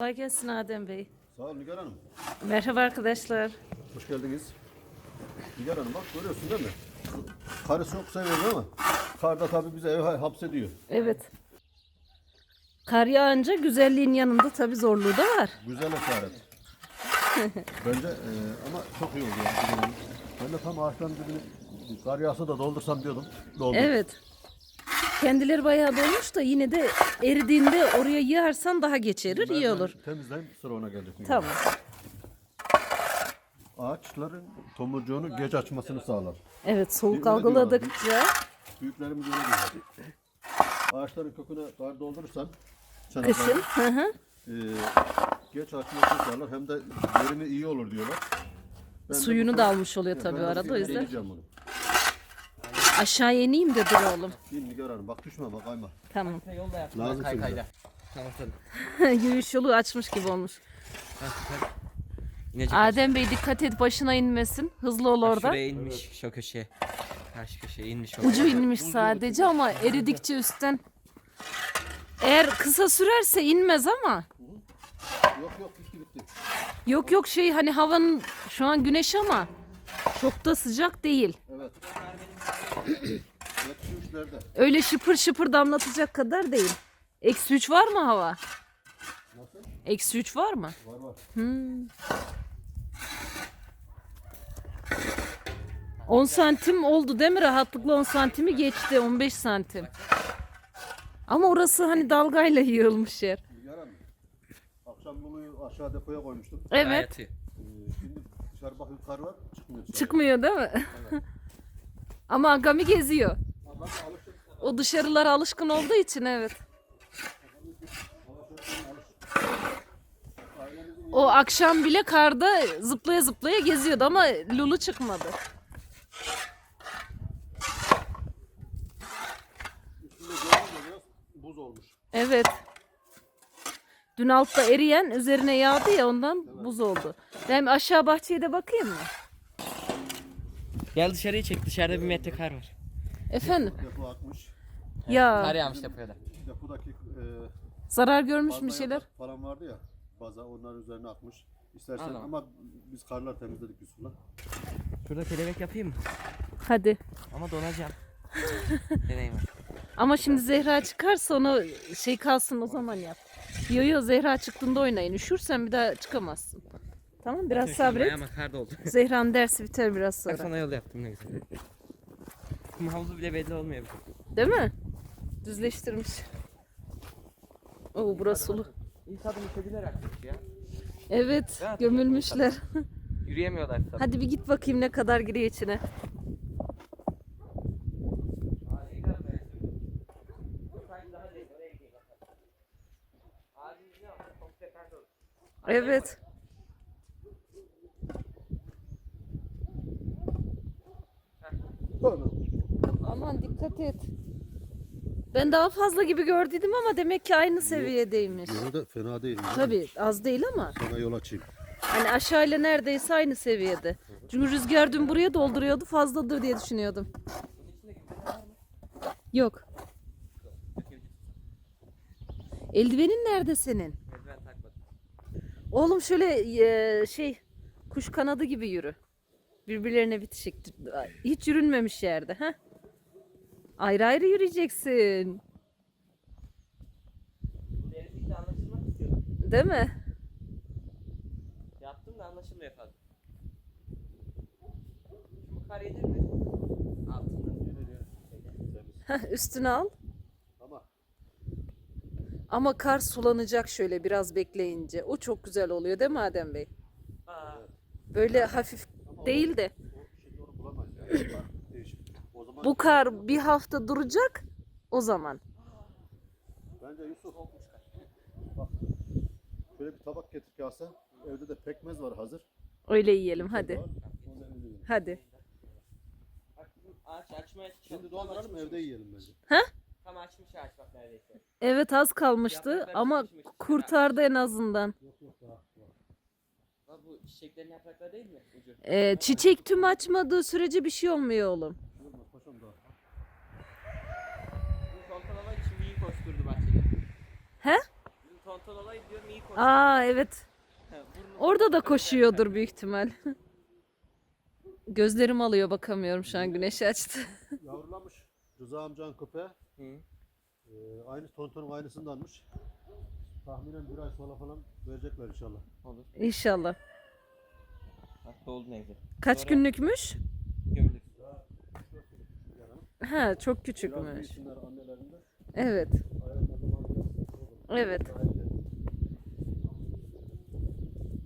Kolay gelsin Adem Bey. Sağ olun Nigar Hanım. Merhaba arkadaşlar. Hoş geldiniz. Nigar Hanım bak görüyorsun değil mi? Karı çok seviyoruz ama karda tabii bize ev hapsediyor. Evet. Kar yağınca güzelliğin yanında tabii zorluğu da var. Güzel esaret. Bence e, ama çok iyi oldu ya. Nigar Hanım. Ben de tam ağaçların dibini kar yağsa da doldursam diyordum. Doldu. Evet. Kendileri bayağı dolmuş da yine de eridiğinde oraya yığarsan daha geçerir, iyi olur. Temizleyeyim sıra ona. Nigar Tamam. Ağaçların tomurcuğunu geç açmasını sağlar. Evet, soğuk Öyle diyorlar. algıladıkça Büyüklerimiz öyle diyor. Ağaçların köküne kar doldurursan kışın çanaklarını, hı hı, e, geç açmasını sağlar hem de verimi iyi olur diyorlar. Ben de suyunu da almış oluyor tabii arada o bir yüzden. deneyeceğim bunu. Aşağı ineyim de dur oğlum. Nigar Hanım bak düşme bak kayma. Tamam. Yolda yaptım Lazım kaykayla. şimdi. Tamam. Yürüyüş yolu açmış gibi olmuş. İnecek Adem Bey dikkat et başına inmesin. Hızlı ol orada. Şuraya inmiş şu köşeye. Karşı köşeye inmiş. Ucu inmiş sadece ama eridikçe üstten. Eğer kısa sürerse inmez ama. Yok yok bitti bitti. Yok yok şey hani havanın şu an güneş ama çok da sıcak değil. Evet. Eksi üçlerde. Öyle şıpır şıpır damlatacak kadar değil. Eksi 3 var mı hava? Nasıl? Eksi 3 var mı? Var var. Hmm. 10 santim oldu değil mi? Rahatlıkla 10 santimi geçti. 15 santim. Ama orası hani dalgayla yığılmış yer. Hanım. Akşam bunu aşağı depoya koymuştum. Evet. Gayet iyi. Dışarı bakıyor kar var çıkmıyor dışarı. Çıkmıyor değil mi? Ama Agami geziyor. O dışarılara alışkın olduğu için evet. O akşam bile karda zıplaya zıplaya geziyordu ama Lulu çıkmadı. Üstünde görünce biraz buz olmuş. Evet. Dün altta eriyen üzerine yağdı ya ondan buz oldu. Ben aşağı bahçeye de bakayım mı? Gel dışarıyı çek. Dışarıda bir metre kar var. Efendim? Depo akmış. Kar Ya yağmış depoya da. Depodaki e, zarar görmüş bir Fazla şeyler. falan vardı ya. Baza onların üzerine akmış. İstersen Anladım. ama biz karlar temizledik Yusuf'la. Şurada kelebek yapayım mı? Hadi. Ama donacağım. Deneyim. Ama şimdi Zehra çıkarsa onu şey kalsın o zaman yap. Yo yo Zehra çıktığında oynayın. Üşürsen bir daha çıkamazsın. Tamam biraz sabret. Ama kar doldu. Zehra'nın dersi biter biraz Bak sonra. sana yol yaptım ne güzel. Kum havuzu bile belli olmuyor. Değil mi? Düzleştirmiş. Oo burası sulu. İlk adım kediler atmış ya. Evet Rahat gömülmüşler. Yürüyemiyorlar tabii. Hadi bir git bakayım ne kadar giriyor içine. Evet. Aman dikkat et. Ben daha fazla gibi gördüydüm ama demek ki aynı seviyedeymiş. Yolu da fena değil. Tabii az değil ama. Sana yol açayım. Hani aşağıyla neredeyse aynı seviyede. Çünkü rüzgar dün buraya dolduruyordu fazladır diye düşünüyordum. Yok. Eldivenin nerede senin? Oğlum şöyle e, şey kuş kanadı gibi yürü. Birbirlerine bitişik. Hiç yürünmemiş yerde. ha? Ayrı ayrı yürüyeceksin. Anlaşılmak. Değil mi? Yaptım da anlaşılmıyor fazla. Şu kar yedir mi? Altından görüyorum. Heh, üstüne al. Ama Ama kar sulanacak şöyle biraz bekleyince. O çok güzel oluyor değil mi Adem Bey? Aa, Böyle hafif değil de. o. O zaman Bu kar bir hafta duracak o zaman. bence Yusuf bak şöyle bir tabak getir kase. Evde de pekmez var hazır. Öyle yiyelim hadi. Hadi. ağaç açmaya Şimdi dolduralım evde yiyelim bence. Tam açmış ağaç bak neredeyse. Evet az kalmıştı ama kurtardı en azından. Bu çiçeklerin yaprakları değil mi ucu? Ee, çiçek tüm açmadığı sürece bir şey olmuyor oğlum. Paşam daha. Bu tontalama için iyi koşturdu bahçede. He? Diyorum iyi. Aa evet. Burnu- Orada da koşuyordur büyük ihtimal. Gözlerim alıyor bakamıyorum şu an güneşi açtı. Yavrulamış. Rıza amcanın köpeği. Hı. Ee, aynı tontonun aynısındanmış. Tahminen bir ay sonra falan verecekler inşallah. Olur. İnşallah. Hasta oldu neyse. Kaç Sonra günlükmüş? Gömdük. Ha çok Biraz küçükmüş. büyüsünler annelerinde. Evet. Olur. Evet.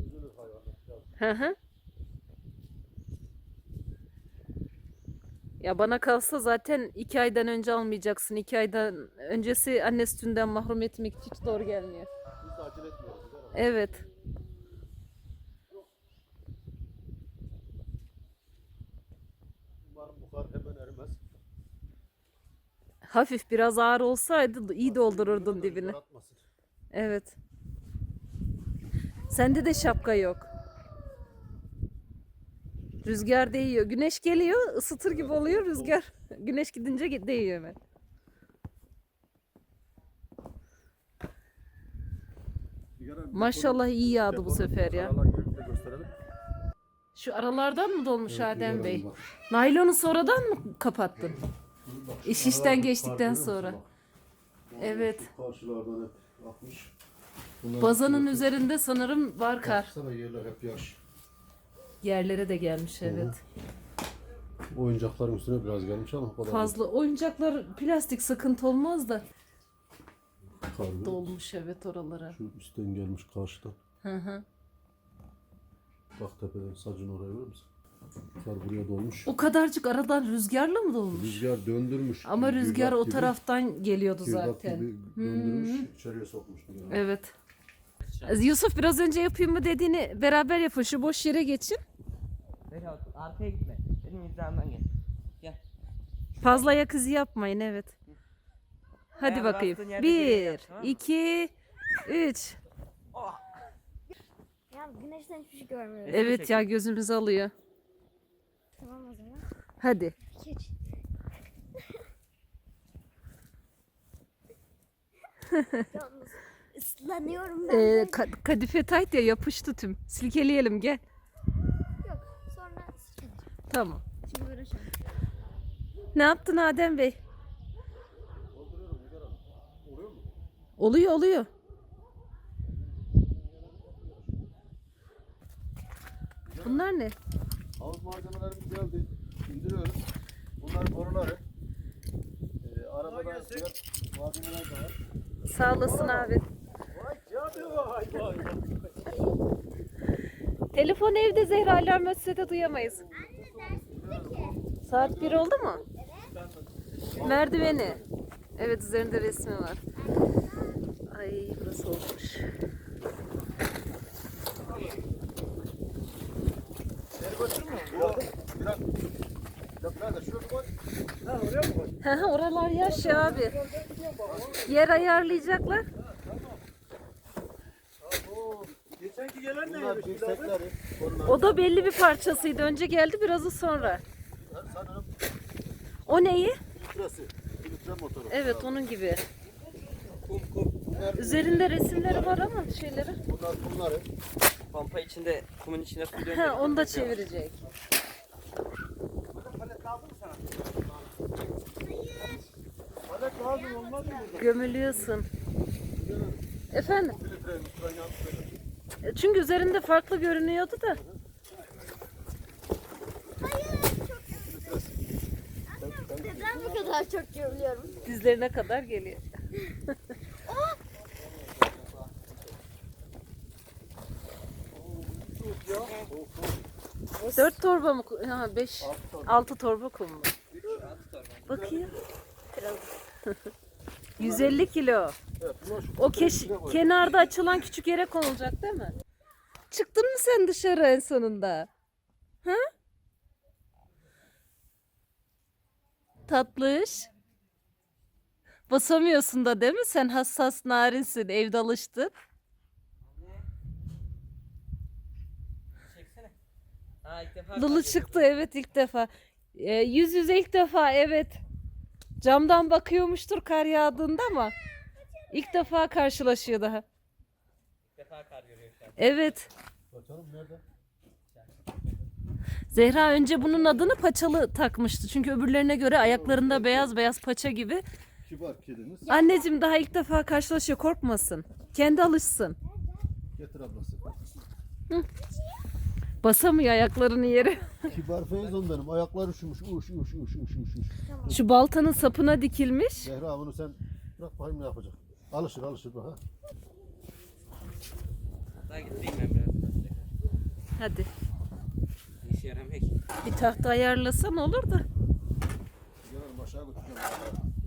Üzülür hayvanlar. biraz. Hı hı. Ya bana kalsa zaten iki aydan önce almayacaksın. İki aydan öncesi anne sütünden mahrum etmek hiç doğru gelmiyor. Biz de acele etmiyoruz. güzel ama. Evet. Umarım bu kar hemen erimez. Hafif biraz ağır olsaydı iyi doldururdun dibini. Evet. Sende de şapka yok. Rüzgar değiyor. Güneş geliyor, ısıtır gibi oluyor rüzgar. Güneş gidince değiyor hemen. Maşallah iyi yağdı bu sefer ya. Şu aralardan mı dolmuş Adem Bey? Naylonu sonradan mı kapattın? İş işten geçtikten sonra. Evet. Bazanın üzerinde sanırım var kar. Baksana yerler hep yaş. Yerlere de gelmiş evet. Oyuncakların üstüne biraz gelmiş ama o kadar Fazla oyuncaklar plastik sıkıntı olmaz da değil. Kar görüyor. dolmuş evet oralara. Şu üstten gelmiş karşıdan. Hı hı. Bak tepeden sacın oraya görüyor musun? Kar buraya dolmuş. O kadarcık aradan rüzgarla mı dolmuş? Rüzgar döndürmüş. Ama Bir rüzgar o gibi, taraftan geliyordu zaten. gibi döndürmüş, içeriye sokmuş. Yani. Evet. Yusuf biraz önce yapayım mı dediğini beraber yapın. Şu boş yere geçin. Berat arkaya gitme. Benim hizamdan gel. Gel. Fazla ayak izi yapmayın evet. Hadi Ayağını bakayım. bastığın yerde geri Bir, yap, tamam mı? iki, üç. Oh. Ya güneşten hiçbir şey görmüyorum. Evet ya gözümüz alıyor. Tamam o zaman. Hadi. Geç. Yalnız ıslanıyorum ben. Ee, ka- kadife tayt ya yapıştı tüm. Silkeleyelim gel. Tamam. Şimdi uğraşalım. Ne yaptın Adem Bey? Oluyor oluyor. Bunlar ne? Havuz malzemelerimiz geldi. İndiriyoruz. Bunlar boruları. Ee, arabada diğer malzemeler de var. Sağ olasın abi. Telefon evde Zehra alarm ötse de duyamayız. Saat 1 oldu mu? Merdiveni. Evet üzerinde resmi var. Ay burası olmuş. Oralar yaş ya abi. Yer ayarlayacaklar. Geçenki gelen O da belli bir parçasıydı. Önce geldi birazı sonra. Sanırım O neyi? filtresi. Filtre motoru. Evet onun gibi. Kum kum. Bunlar, Üzerinde resimleri var ama şeyleri. bunlar bunları. Pampa içinde kumun içine su dönüyor. Ha onu da çevirecek. Palet lazım mı sana? Palet lazım olmaz mı burada? Gömülüyorsun. Efendim? E, Çünkü üzerinde farklı görünüyordu da. Neden bu kadar çok görüyorum? Dizlerine kadar geliyor. Dört torba mı? Ha, beş, altı torba kum mu? Bakayım. 150 kilo. O keş, kenarda açılan küçük yere konulacak değil mi? Çıktın mı sen dışarı en sonunda? Ha? Tatlış. Basamıyorsun da değil mi? Sen hassas narinsin. Evde alıştın. Çeksene. Ha ilk defa Lulu kar çıktı evet ilk defa. Ee, yüz yüze ilk defa evet. Camdan bakıyormuştur kar yağdığında ama ilk defa karşılaşıyor daha. defa kar görüyor şu an. Evet. Bakalım nerede? Zehra önce bunun adını paçalı takmıştı. Çünkü öbürlerine göre ayaklarında beyaz beyaz paça gibi. Kibar kediniz. Anneciğim daha ilk defa karşılaşıyor korkmasın. Kendi alışsın. Getir ablası. Basamıyor ayaklarını yere. Kibar Feyzon benim. Ayaklar üşümüş. Uş uş uş uş uş uş. Şu baltanın sapına dikilmiş. Zehra bunu sen bırak bakayım ne yapacak. Alışır alışır bak ha. Daha getireyim ben biraz. Hadi. İşe yaramıyor ki? Bir tahta ayarlasan olur da. Yarın aşağı götüreceğim.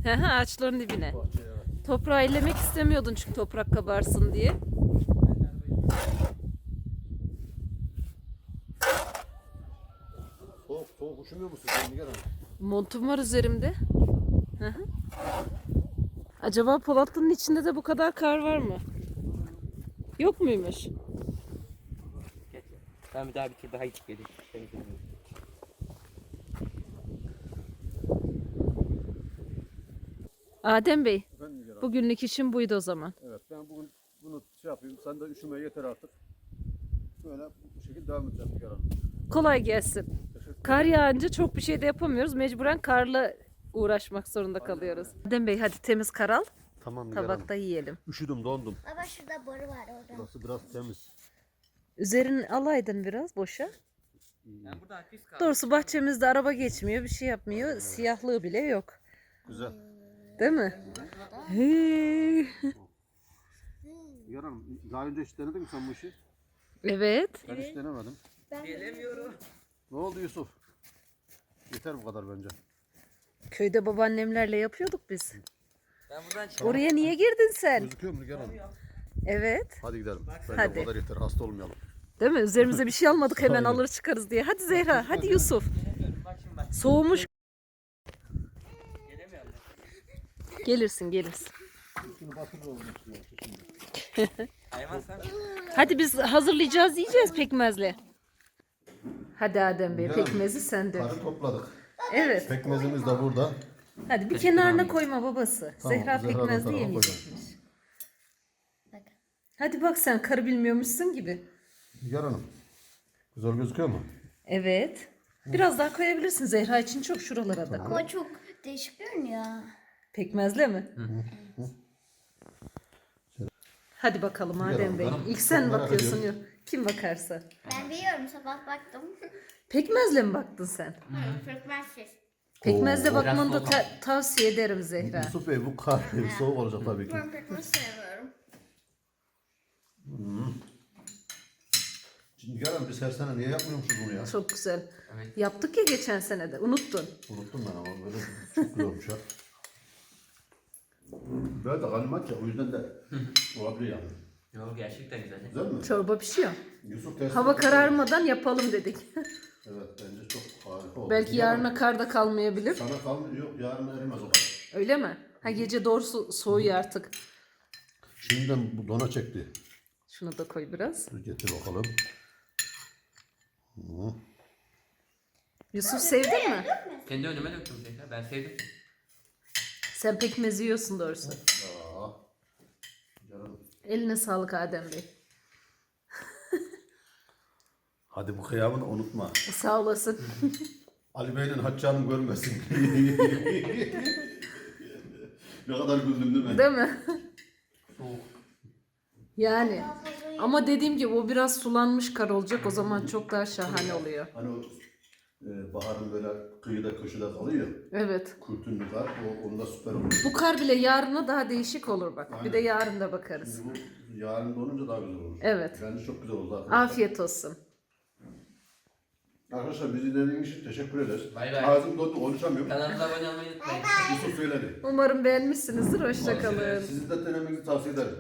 He ağaçların dibine. Bahçeye. Toprağı ellemek istemiyordun çünkü toprak kabarsın diye. Soğuk soğuk üşümüyor musun sen Nigar? Montum var üzerimde. Hı hı. Acaba Polatlı'nın içinde de bu kadar kar var mı? Yok muymuş? Bir daha bir tur daha gidip geleyim. Adem Bey, Efendim bugünlük işim buydu o zaman. Evet ben bugün bunu şey yapayım. Sen de üşümeye yeter artık. Böyle bu şekilde devam edeceğim Hanım. Kolay gelsin. Teşekkür Kar yağınca çok bir şey de yapamıyoruz. Mecburen karla uğraşmak zorunda kalıyoruz. Adem Bey hadi temiz kar al. Tamam. Tabakta yiyelim. Üşüdüm dondum. Baba şurada boru var orada. Burası biraz temiz. Üzerini alaydın biraz boşa. Ben burada hafif kaldım. Doğrusu bahçemizde araba geçmiyor, bir şey yapmıyor. Siyahlığı bile yok. Güzel. Değil mi? Hey. Nigar Hanım daha önce hiç denedin mi sen bu işi? Evet. Ben hiç denemedim. Gelemiyorum. Ne oldu Yusuf? Yeter bu kadar bence. Köyde babaannemlerle yapıyorduk biz. Ben buradan çıkıyorum. Oraya niye girdin sen? Gözüküyor mu Nigar Hanım? Evet. Hadi gidelim. Bence Hadi. bu kadar yeter. Hasta olmayalım. Değil mi? Üzerimize bir şey almadık hemen alır çıkarız diye. Hadi Zehra, hadi Yusuf. Soğumuş. Gelemiyorum. Gelirsin, gelirsin. Hadi biz hazırlayacağız, yiyeceğiz pekmezle. Hadi Adem Bey, pekmezi sen dök. Karı topladık. Evet. Pekmezimiz de burada. Hadi bir kenarına koyma babası. Tamam, Zehra Zehra'nın pekmezli tarafa yemeyecekmiş. Hadi bak sen karı bilmiyormuşsun gibi. Nigar Hanım. Güzel gözüküyor mu? Evet. Biraz daha koyabilirsin Zehra için çok şuralara da koy. Ama çok değişik görünüyor. Pekmezle mi? Hadi bakalım Adem Bey. İlk sen Merak bakıyorsun. Yok. Kim bakarsa. Ben biliyorum sabah baktım. Pekmezle mi baktın sen? Pekmezsiz. Pekmezle Oo. bakmanı da ta- tavsiye ederim Zehra. Yusuf Bey bu kar soğuk olacak tabii ki. Ben pekmez sevmiyorum. Nigar Hanım biz her sene niye yapmıyormuşuz bunu ya? Çok güzel. Evet. Yaptık ya geçen sene de. Unuttun. Unuttum ben ama böyle çok güzel olmuş ya. Böyle de kalimat ya o yüzden de olabilir yani. Yok gerçekten güzel. Güzel mi? Çorba pişiyor. Yusuf test Hava kararmadan yapalım dedik. Evet bence çok harika oldu. Belki Nigar yarına kar da kalmayabilir. Sana kalmıyor yok yarın erimez o kadar. Öyle mi? Ha gece doğrusu soğuyor artık. Şimdiden bu dona çekti. Şunu da koy biraz. Dur getir bakalım. Hı. Yusuf sevdin mi? Kendi önüme döktüm Zehra. Ben sevdim. Sen pekmez yiyorsun doğrusu. Aa. Canım. Eline sağlık Adem Bey. Hadi bu kıyamını unutma. Sağ olasın. Ali Bey'in Hacca'nın görmesin. ne kadar güldüm değil mi? Değil mi? Soğuk. Yani. Ama dediğim gibi o biraz sulanmış kar olacak. O zaman çok daha şahane oluyor. Hani o e, baharın böyle kıyıda köşede kalıyor. Evet. Kurtun kar. O, onda süper olur. Bu kar bile yarına daha değişik olur bak. Bir de yarın da bakarız. Bu yarın donunca daha güzel olur. Evet. Bence çok güzel oldu arkadaşlar. Afiyet olsun. Arkadaşlar bizi dinlediğiniz için teşekkür ederiz. Bay bay. Ağzım dondu konuşamıyorum. Kanalımıza abone olmayı unutmayın. Yusuf söyledi. Umarım beğenmişsinizdir. Hoşça kalın. Sizi de denemenizi tavsiye ederim.